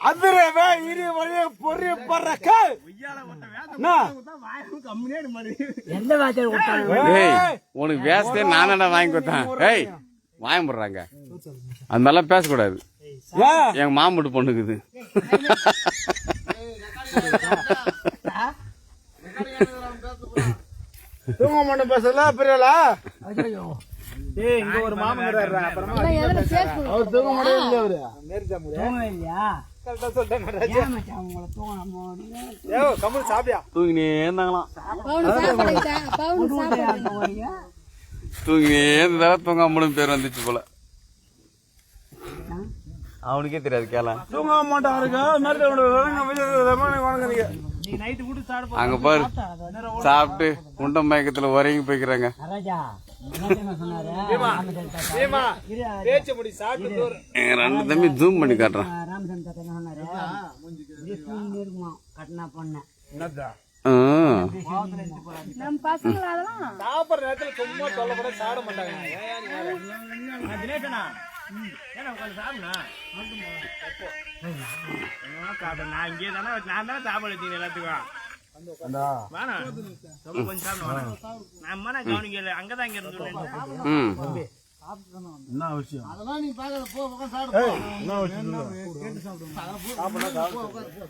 அதிரவே இரு வழிய பொறி பறக்க எந்த வாத்தியார் கொடுத்தாங்க? ஏய். உனக்கு வேஸ்டே நான் தானே வாங்கி கொடுத்தேன். ஏய் வாங்கி போடுறாங்க. அது மாதிரிலாம் பேசக்கூடாது எங்க மாமூட்டு பொண்ணுக்குது. தூங்க மாட்டேன் பேசல பெரியலா? ஏய் இங்க ஒரு மாமங்கிறாரு அப்புறமா நான் எதுல பேசணும் அவர் தூங்க மாட்டே இல்ல அவரு தூங்கவே இல்லையா? கரெக்டா சொல்லிட்டேன் ஏன் மச்சான் உங்களை தூங்கணும் ஏ கம்மல் சாப்பியா தூங்கினே இருந்தாங்களாம். பவுன் சாப்பிடுங்க பவுன் சாப்பிடுங்க. தூங்கினே இருந்தாலும் தூங்காமலும் பேர் வந்துச்சு போல. அவனுக்கே தெரியாது கேள. தூங்க மாட்டாருங்க. வணங்குறீங்க அங்க பாரு. சாப்பிட்டு உண்ட மயக்கத்துல உறங்கி போய்க்கிறாங்க. ரெண்டு தம்பி ஜூம் பண்ணி காட்டுறான் ராமசந்திர தாத்தா என்ன சொன்னாரு? இப்படி தூங்கிட்டே இருக்குமா? கட்டினா பொண்ணு. ஆ. நம்ம பசங்கள அதெல்லாம்? சாப்பிடுற நேரத்துல சும்மா சொல்லக்கூட சாப்பிட மாட்டாங்க. தினேசனா நான் இங்கே தானே நான் தானே சாப்பாடு எல்லாத்துக்கும். வேணாம் ரொம்ப கொஞ்சம் சாப்பிட வேணாம் நான் அம்மா கவனிக்கல அங்கதான் இங்க இருந்து ம்.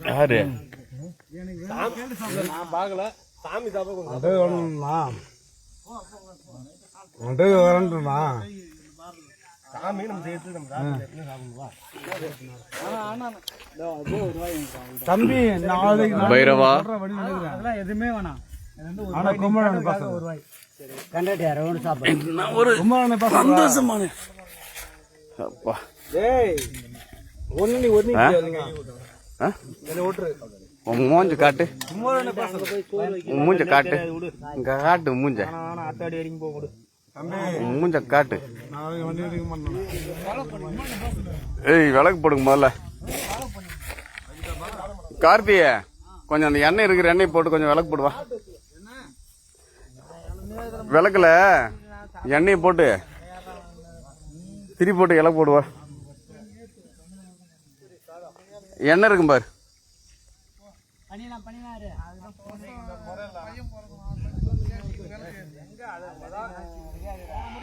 யாரு? நான் பார்க்கல. சாமி சாப்பிட அது வரண்டுமா சாமி நம்ம சேர்த்து நம்ம தம்பி நாளைக்கு பைரவா? அதெல்லாம் எதுவுமே வேணாம். ஆனா கும்பலான ஒரு ஒன்று சாப்பிடு ஒரு கும்பலான பசங்க சந்தோஷமான அப்பா. டேய் ஒண்ணு நீ ஒண்ணு ஆ? என்ன ஓட்டுரு உன் மூஞ்ச காட்டு. மூஞ்ச காட்டு. காட்டு மூஞ்ச மூஞ்ச காட்டு. ஏய் விளக்கு போடுங்க முதல்ல. கார்த்திய கொஞ்சம் அந்த எண்ணெய் இருக்கிற எண்ணெய் போட்டு கொஞ்சம் விளக்கு போடுவா. விளக்குல எண்ணெயை போட்டு திரி போட்டு இலை போடுவா. எண்ணெய் இருக்கும் பாரு.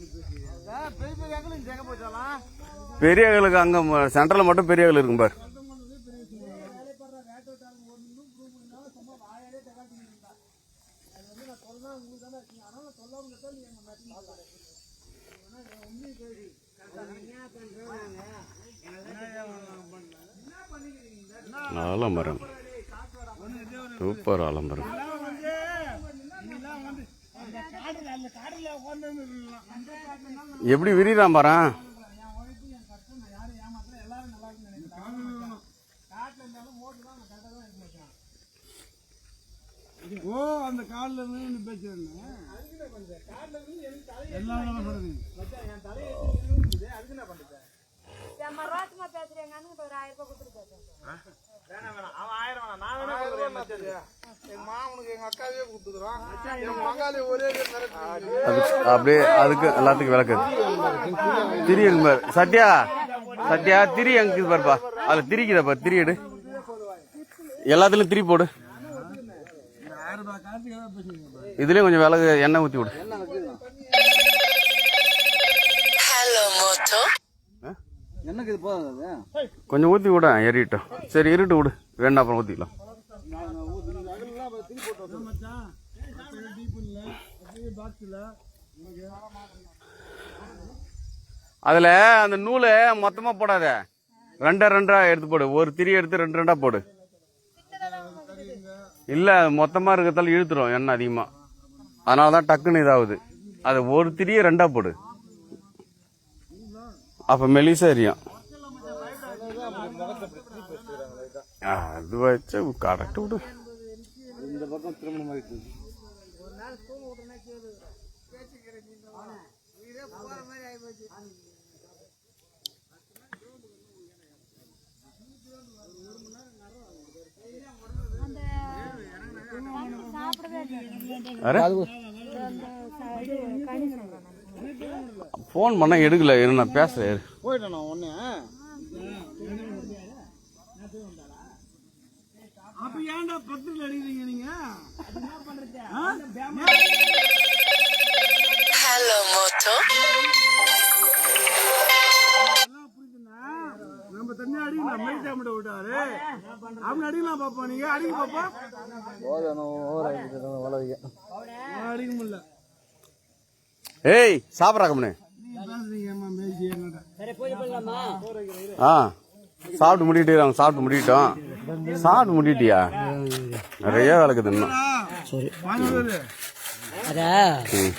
கருப்பன் பெரியவங்களுக்கு அங்க சென்ட்ரல் மட்டும் பெரியவர்கள் இருக்கும் பாரு. ஆலம்பரம் சூப்பர் ஆலம்பரம் எப்படி விரிறான் பாரேன் ஓ அந்த காலில் இருந்து பேசுறேன் எல்லாம் சொல்லுங்க ரோசமா பேசுறேங்க அண்ணன் ஒரு ஆயிரம் ரூபாய் கொடுத்துட்டு பேசுறேன் அவன் ஆயிரம் வேணாம். நான் வேணா கொடுக்குறேன் எங்க மாமனுக்கு எங்க அக்காவே கொடுத்துக்கிறான் என் மகாலே ஒரே அது அப்படியே அதுக்கு எல்லாத்துக்கும் விளக்கு. திரி பாரு சத்யா சத்யா திரி எங்க இருக்குது பாருப்பா. அதுல திரிக்குதா பாரு திரி எடு எல்லாத்துலயும் திரி போடு. இதுலயும் கொஞ்சம் விளக்கு எண்ணெய் ஊத்தி விடு. என்னக்கு இது போதாது கொஞ்சம் ஊத்தி விட எறிட்டோம் சரி இருட்டு விடு. வேண்டாம் அப்புறம் அதில் அந்த நூலை மொத்தமாக போடாத. ரெண்டா ரெண்டா எடுத்து போடு. ஒரு திரி எடுத்து ரெண்டு ரெண்டா போடு. இல்லை மொத்தமாக இருக்கிறதால இழுத்துரும் எண்ணெய் அதிகமாக அதனால தான் டக்குன்னு இதாகுது. அது ஒரு திரியை ரெண்டா போடு. அப்போ மெலிசா எரியும். அது வச்சு கரெக்ட் விடு. பக்கம் திருமணம் கனி சொல்றேன் நான். ஃபோன் பண்ணா எடுக்கல இரு நான் பேசுறேன் இரு. போயிட்டேன் நான் ஒண்ணு அப்ப ஏன்டா பத்திரிக்கை அடிக்கிறீங்க நீங்க? Hello, Moto. நம்ம தண்ணி அடிக்கலாம் மெடிக்காம விட்டாரு. அவன் அடிக்கலாம் பாப்பா நீங்க. அடிக்க பாப்பா. அடிக்க முடியல. ஏய் சாப்பிட்றா கம்முனு. நீங்க பேசுறீங்க அம்மா மேய்ச்சி என்னடா ஆ சாப்பிட்டு முடிக்கிட்டு அவங்க சாப்பிட்டு முடிக்கிட்டோம். சாப்பிட்டு முடிக்கிட்டியா நிறைய வேலைக்குது இன்னும். சரி.